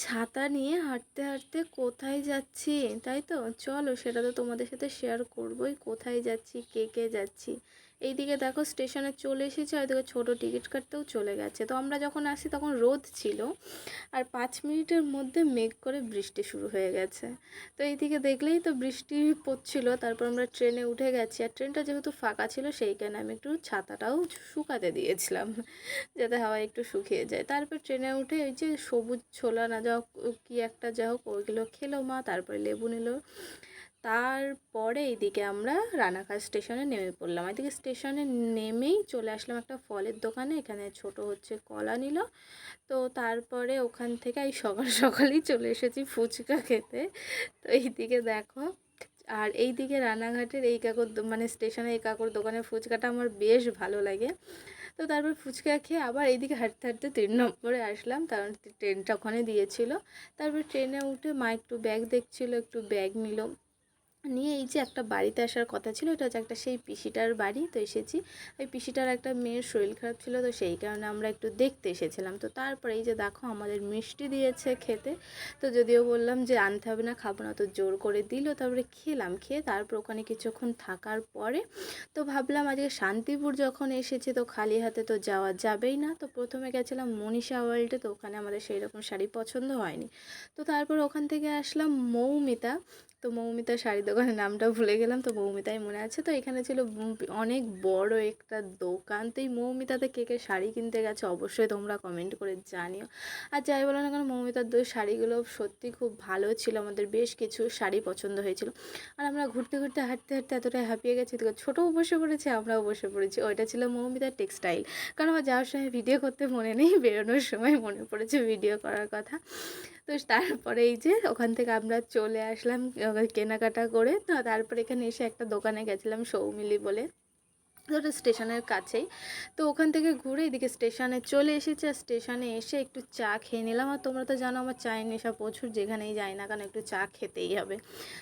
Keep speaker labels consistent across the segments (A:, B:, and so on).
A: ছাতা নিয়ে হাঁটতে হাঁটতে কোথায় যাচ্ছি? তাই তো? চলো সেটা তো তোমাদের সাথে শেয়ার করবোই। কোথায় যাচ্ছি? কে কে যাচ্ছি? এইদিকে দেখো স্টেশনে চলে এসেছে, ওইদিকে ছোটো টিকিট কাটতেও চলে গেছে। তো আমরা যখন আসি তখন রোদ ছিল আর পাঁচ মিনিটের মধ্যে মেঘ করে বৃষ্টি শুরু হয়ে গেছে। তো এইদিকে দেখলেই তো বৃষ্টি পড়ছিল, তারপর আমরা ট্রেনে উঠে গেছি। আর ট্রেনটা যেহেতু ফাঁকা ছিল সেই কারণে আমি একটু ছাতাটাও শুকাতে দিয়েছিলাম, যাতে হাওয়া একটু শুকিয়ে যায়। তারপর ট্রেনে উঠে ওই যে সবুজ ছোলা না যা কি একটা যা হোক ওইগুলো খেলো মা, তারপরে লেবু নিল। তারপরে এইদিকে আমরা রানাঘাট স্টেশনে নেমে পড়লাম। এদিকে স্টেশনে নেমেই চলে আসলাম একটা ফলের দোকানে, এখানে ছোট হচ্ছে কলা নিল। তো তারপরে ওখান থেকে এই সকাল সকালই চলে এসেছি ফুচকা খেতে। তো এইদিকে দেখো, আর এইদিকে রানাঘাটের এই কাকুর মানে স্টেশনে এই কাকুর দোকানের ফুচকাটা আমার বেশ ভালো লাগে। তো তারপর ফুচকা খেয়ে আবার এইদিকে হাঁটতে হাঁটতে তিন নম্বরে আসলাম, কারণ ট্রেনটা ওখানে দিয়েছিল। তারপর ট্রেনে উঠে মা একটু ব্যাগ দেখছিল, একটু ব্যাগ নিল। নিয়ে এই যে একটা বাড়িতে আসার কথা ছিল, এটা হচ্ছে একটা সেই পিসিটার বাড়ি, তো এসেছি। ওই পিসিটার একটা মেয়ের শরীর খারাপ ছিল, তো সেই কারণে আমরা একটু দেখতে এসেছিলাম। তো তারপরে এই যে দেখো, আমাদের মিষ্টি দিয়েছে খেতে। তো যদিও বললাম যে আনতে হবে না, খাব না, তো জোর করে দিল, তারপরে খেলাম। খেয়ে তারপর ওখানে কিছুক্ষণ থাকার পরে, তো ভাবলাম আজকে শান্তিপুর যখন এসেছি, তো খালি হাতে তো যাওয়া যাবেই না। তো প্রথমে গেছিলাম মনীষা ওয়ার্ল্ডে, তো ওখানে আমাদের সেই রকম শাড়ি পছন্দ হয়নি। তো তারপর ওখান থেকে আসলাম মৌমিতা। তো মৌমিতা শাড়ি দোকানের নামটা ভুলে গেলাম, তো মৌমিতাই মনে আছে? তো এখানে ছিল অনেক বড় একটা দোকান, তো এই মৌমিতাতে কে কে শাড়ি কিনতে গেছে অবশ্যই তোমরা কমেন্ট করে জানিও। আর যাই বলো না কেন, মৌমিতার দই শাড়িগুলো সত্যি খুব ভালো ছিল, আমাদের বেশ কিছু শাড়ি পছন্দ হয়েছিল। আর আমরা ঘুরতে ঘুরতে হাঁটতে হাঁটতে এতটাই হাঁপিয়ে গেছি, তো ছোটোও বসে পড়েছে, আমরাও বসে পড়েছি। ওইটা ছিল মৌমিতার টেক্সটাইল কারণ আমার যাওয়ার সময় ভিডিও করতে মনে নেই, বেরোনোর সময় মনে পড়েছে ভিডিও করার কথা। তো তারপরে এই যে ওখান থেকে আমরা চলে আসলাম কেনাকাটা করে। তো তারপরে এখানে এসে একটা দোকানে গেছিলাম সৌমিলি বলে। ওটা স্টেশনের কাছেই। তো ওখান থেকে ঘুরে এদিকে স্টেশনে চলে এসেছি আর স্টেশনে এসে একটু চা খেয়ে নিলাম। আর তোমরা তো জানো আমার চায়ের নেশা প্রচুর, যেখানেই যাই না কেন একটু চা খেতেই হবে।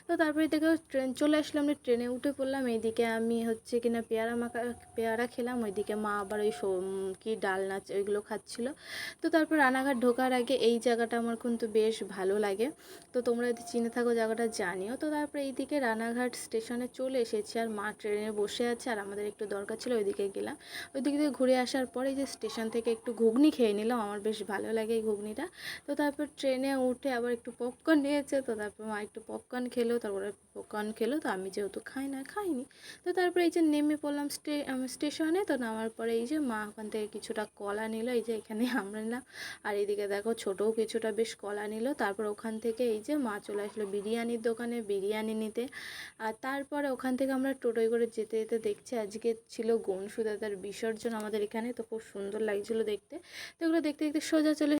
A: তো তারপরে থেকে ট্রেন চলে আসলাম ট্রেনে উঠে পড়লাম। এইদিকে আমি হচ্ছে কিনা পেয়ারা মাখা, পেয়ারা খেলাম। ওইদিকে মা আবার ওই কি ডালনা ওইগুলো খাচ্ছিল। তো তারপর রানাঘাট ঢোকার আগে এই জায়গাটা আমার কিন্তু বেশ ভালো লাগে। তো তোমরা যদি চিনে থাকো জায়গাটা জানিও। তো তারপরে এইদিকে রানাঘাট স্টেশনে চলে এসেছি আর মা ট্রেনে বসে আছে আর আমাদের একটু দরকার ছিল, ওইদিকে গেলাম। ওইদিক দিয়ে ঘুরে আসার পরে যে স্টেশন থেকে একটু ঘুগনি খেয়ে নিলাম, আমার বেশ ভালো লাগে এই ঘুগনিটা। তো তারপর ট্রেনে উঠে আবার একটু পপকর্ন নিয়েছে, তো তারপর মা একটু পপকর্ন খেলো, তারপরে পপকর্ন খেলো, তো আমি যেহেতু খাই না, খাইনি। তো তারপরে এই যে নেমে পড়লাম স্টে স্টেশনে, তো নামার পরে এই যে মা ওখান থেকে কিছুটা কলা নিল, এই যে এখানে আমরা নিলাম। আর এইদিকে দেখো ছোটও কিছুটা বেশ কলা নিল। তারপর ওখান থেকে এই যে মা চলে আসলো বিরিয়ানির দোকানে, বিরিয়ানি নিতে। আর তারপরে ওখান থেকে আমরা টোটোয় করে যেতে যেতে দেখছি, আজকে ছিল গনসুদাতার বিসর্জন আমাদের এখানে, তো খুব সুন্দর লাগছিল দেখতে। তো এগুলো দেখতে দেখতে সোজা চলে